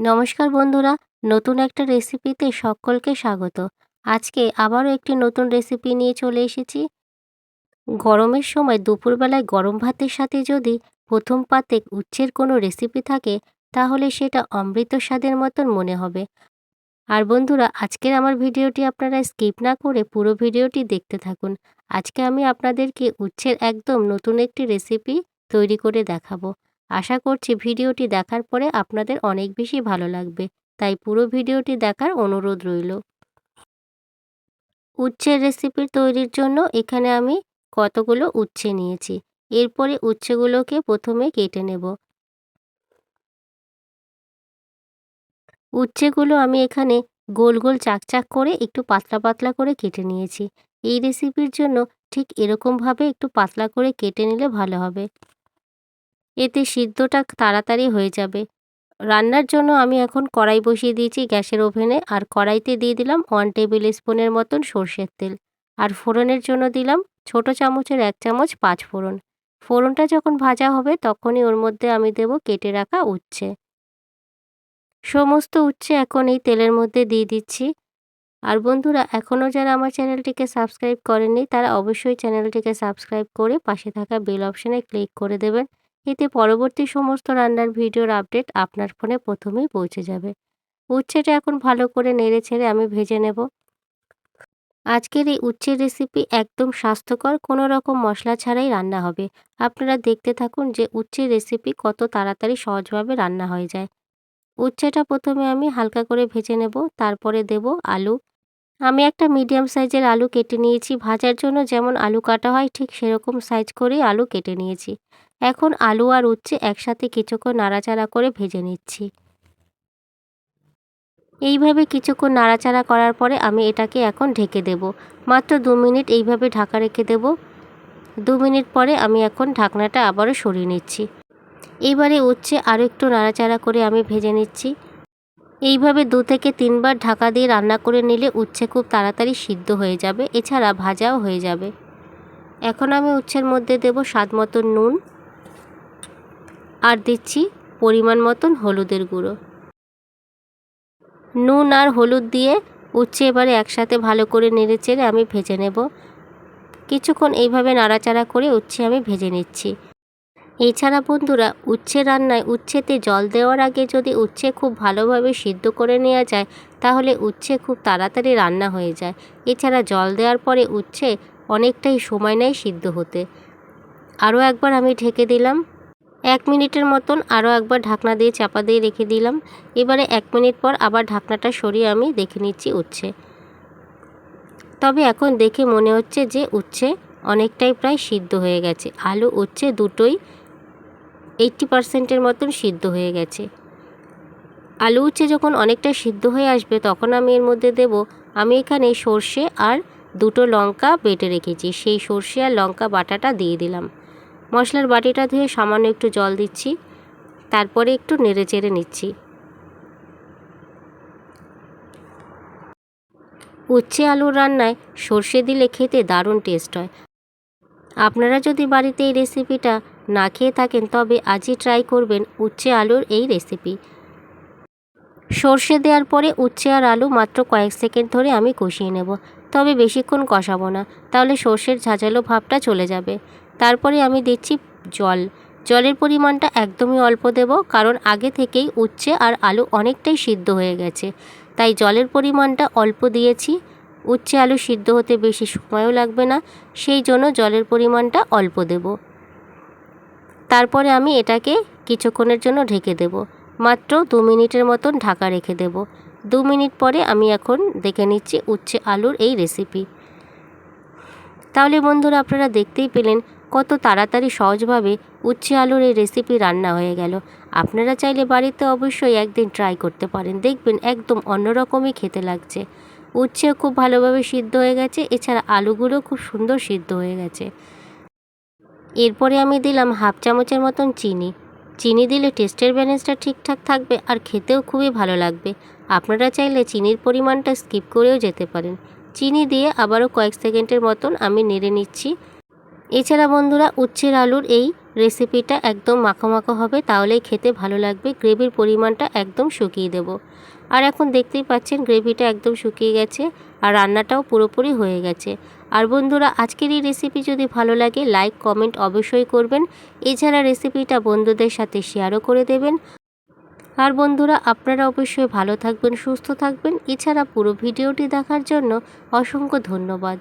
নমস্কার বন্ধুরা, নতুন একটা রেসিপিতে সকলকে স্বাগত। আজকে আবারও একটি নতুন রেসিপি নিয়ে চলে এসেছি। গরমের সময় দুপুরবেলায় গরম ভাতের সাথে যদি প্রথম পাতে উচ্ছের কোনো রেসিপি থাকে, তাহলে সেটা অমৃত স্বাদের মতন মনে হবে। আর বন্ধুরা, আজকের আমার ভিডিওটি আপনারা স্কিপ না করে পুরো ভিডিওটি দেখতে থাকুন। আজকে আমি আপনাদেরকে উচ্ছের একদম নতুন একটি রেসিপি তৈরি করে দেখাবো। আশা করছি ভিডিওটি দেখার পরে আপনাদের অনেক বেশি ভালো লাগবে, তাই পুরো ভিডিওটি দেখার অনুরোধ রইল। উচ্ছের রেসিপি তৈরির জন্য এখানে আমি কতগুলো উচ্ছে নিয়েছি, এরপরে উচ্ছেগুলোকে প্রথমে কেটে নেব। উচ্ছেগুলো আমি এখানে গোল গোল চাকচাক করে একটু পাতলা পাতলা করে কেটে নিয়েছি, এই রেসিপির জন্য ঠিক এরকমভাবে একটু পাতলা করে কেটে নিলে ভালো হবে। এতে সিদ্ধটা তাড়াতাড়ি হয়ে যাবে। রান্নার জন্য আমি এখন কড়াই বসিয়ে দিয়েছি গ্যাসের ওভেনে আর কড়াইতে দিয়ে দিলাম ওয়ান টেবিল স্পুনের মতন সর্ষের তেল। আর ফোড়নের জন্য দিলাম ছোট চামচের এক চামচ পাঁচ ফোড়ন। ফোড়নটা যখন ভাজা হবে তখনই ওর মধ্যে আমি দেব কেটে রাখা উচ্ছে। সমস্ত উচ্ছে এখন এই তেলের মধ্যে দিয়ে দিচ্ছি। আর বন্ধুরা, এখনও যারা আমার চ্যানেলটিকে সাবস্ক্রাইব করেননি, তারা অবশ্যই চ্যানেলটিকে সাবস্ক্রাইব করে পাশে থাকা বেল অপশানে ক্লিক করে দেবেন। এতে পরবর্তী সমস্ত রান্নার ভিডিওর আপডেট আপনার ফোনে প্রথমেই পৌঁছে যাবে। উচ্ছেটা এখন ভালো করে নেড়ে ছেড়ে আমি ভেজে নেব। আজকের এই উচ্ছের রেসিপি একদম স্বাস্থ্যকর, কোনো রকম মশলা ছাড়াই রান্না হবে। আপনারা দেখতে থাকুন যে উচ্ছের রেসিপি কত তাড়াতাড়ি সহজভাবে রান্না হয়ে যায়। উচ্ছেটা প্রথমে আমি হালকা করে ভেজে নেব, তারপরে দেব আলু। আমি একটা মিডিয়াম সাইজের আলু কেটে নিয়েছি, ভাজার জন্য যেমন আলু কাটা হয় ঠিক সেরকম সাইজ করেই আলু কেটে নিয়েছি। এখন আলু আর উচ্ছে একসাথে কিছুক্ষণ নাড়াচাড়া করে ভেজে নিচ্ছি। এইভাবে কিছুক্ষণ নাড়াচাড়া করার পরে আমি এটাকে এখন ঢেকে দেব। মাত্র দু মিনিট এইভাবে ঢাকা রেখে দেব। দু মিনিট পরে আমি এখন ঢাকনাটা আবারও সরিয়ে নিচ্ছি। এইবারে উচ্ছে আরও একটু নাড়াচাড়া করে আমি ভেজে নিচ্ছি। এইভাবে দু থেকে তিনবার ঢাকা দিয়ে রান্না করে নিলে উচ্ছে খুব তাড়াতাড়ি সিদ্ধ হয়ে যাবে, এছাড়া ভাজাও হয়ে যাবে। এখন আমি উচ্ছের মধ্যে দেব স্বাদ মতন নুন। আর দিচ্ছি পরিমাণ মতন হলুদের গুঁড়ো। নুন আর হলুদ দিয়ে উচ্ছে এবারে একসাথে ভালো করে নেড়ে চেড়ে আমি ভেজে নেব। কিছুক্ষণ এইভাবে নাড়াচাড়া করে উচ্ছে আমি ভেজে নিচ্ছি। এছাড়া বন্ধুরা, উচ্ছে রান্নায় উচ্ছেতে জল দেওয়ার আগে যদি উচ্ছে খুব ভালোভাবে সিদ্ধ করে নেওয়া যায়, তাহলে উচ্ছে খুব তাড়াতাড়ি রান্না হয়ে যায়। এছাড়া জল দেওয়ার পরে উচ্ছে অনেকটাই সময় নেয় সিদ্ধ হতে। আরও একবার আমি ঢেকে দিলাম। এক মিনিটের মতন আরও একবার ঢাকনা দিয়ে চাপা দিয়ে রেখে দিলাম। এবারে এক মিনিট পর আবার ঢাকনাটা সরিয়ে আমি দেখে নিচ্ছি উচ্ছে। তবে এখন দেখে মনে হচ্ছে যে উচ্ছে অনেকটাই প্রায় সিদ্ধ হয়ে গেছে। আলু উচ্ছে দুটোই এইট্টি পারসেন্টের মতন সিদ্ধ হয়ে গেছে। আলু উচ্ছে যখন অনেকটা সিদ্ধ হয়ে আসবে তখন আমি এর মধ্যে দেব, আমি এখানে সর্ষে আর দুটো লঙ্কা বেটে রেখেছি। সেই সর্ষে আর লঙ্কা বাটাটা দিয়ে দিলাম। মশলার বাটিটা ধুয়ে সামান্য একটু জল দিচ্ছি। তারপরে একটু নেড়ে চেড়ে নিচ্ছি। উচ্ছে আলুর রান্নায় সর্ষে দিলে খেতে দারুণ টেস্ট হয়। আপনারা যদি বাড়িতে এই রেসিপিটা না খেয়ে থাকেন, তবে আজই ট্রাই করবেন উচ্ছে আলুর এই রেসিপি। সর্ষে দেওয়ার পরে উচ্ছে আর আলু মাত্র কয়েক সেকেন্ড ধরে আমি কষিয়ে নেব। তবে বেশিক্ষণ কষাবো না, তাহলে সর্ষের ঝাঁঝালো ভাবটা চলে যাবে। তারপরে আমি দিচ্ছি জল। জলের পরিমাণটা একদমই অল্প দেব, কারণ আগে থেকেই উচ্ছে আর আলু অনেকটাই সিদ্ধ হয়ে গেছে। তাই জলের পরিমাণটা অল্প দিয়েছি। উচ্ছে আলু সিদ্ধ হতে বেশি সময়ও লাগবে না, সেই জন্য জলের পরিমাণটা অল্প দেব। তারপরে আমি এটাকে কিছুক্ষণের জন্য ঢেকে দেব। মাত্র দু মিনিটের মতন ঢাকা রেখে দেব। দু মিনিট পরে আমি এখন দেখে নিচ্ছি উচ্ছে আলুর এই রেসিপি তাহলে বন্ধুরা, আপনারা দেখতেই পেলেন কত তাড়াতাড়ি সহজভাবে উচ্ছে আলুর এই রেসিপি রান্না হয়ে গেল। আপনারা চাইলে বাড়িতে অবশ্যই একদিন ট্রাই করতে পারেন। দেখবেন একদম অন্যরকমই খেতে লাগছে। উচ্ছেও খুব ভালোভাবে সিদ্ধ হয়ে গেছে, এছাড়া আলুগুলো খুব সুন্দর সিদ্ধ হয়ে গেছে। এরপরে আমি দিলাম হাফ চামচের মতন চিনি। চিনি দিলে টেস্টের ব্যালেন্সটা ঠিকঠাক থাকবে আর খেতেও খুবই ভালো লাগবে। আপনারা চাইলে চিনির পরিমাণটা স্কিপ করেও যেতে পারেন। চিনি দিয়ে আবারও কয়েক সেকেন্ডের মতন আমি নেড়ে নিচ্ছি। এছাড়া বন্ধুরা, উচ্ছের আলুর এই রেসিপিটা একদম মাখো মাখো হবে, তাহলেই খেতে ভালো লাগবে। গ্রেভির পরিমাণটা একদম শুকিয়ে দেব। আর এখন দেখতেই পাচ্ছেন গ্রেভিটা একদম শুকিয়ে গেছে আর রান্নাটাও পুরোপুরি হয়ে গেছে। আর বন্ধুরা, আজকের এই রেসিপি যদি ভালো লাগে লাইক কমেন্ট অবশ্যই করবেন। এছাড়া রেসিপিটা বন্ধুদের সাথে শেয়ারও করে দেবেন। আর বন্ধুরা, আপনারা অবশ্যই ভালো থাকবেন, সুস্থ থাকবেন। এছাড়া পুরো ভিডিওটি দেখার জন্য অসংখ্য ধন্যবাদ।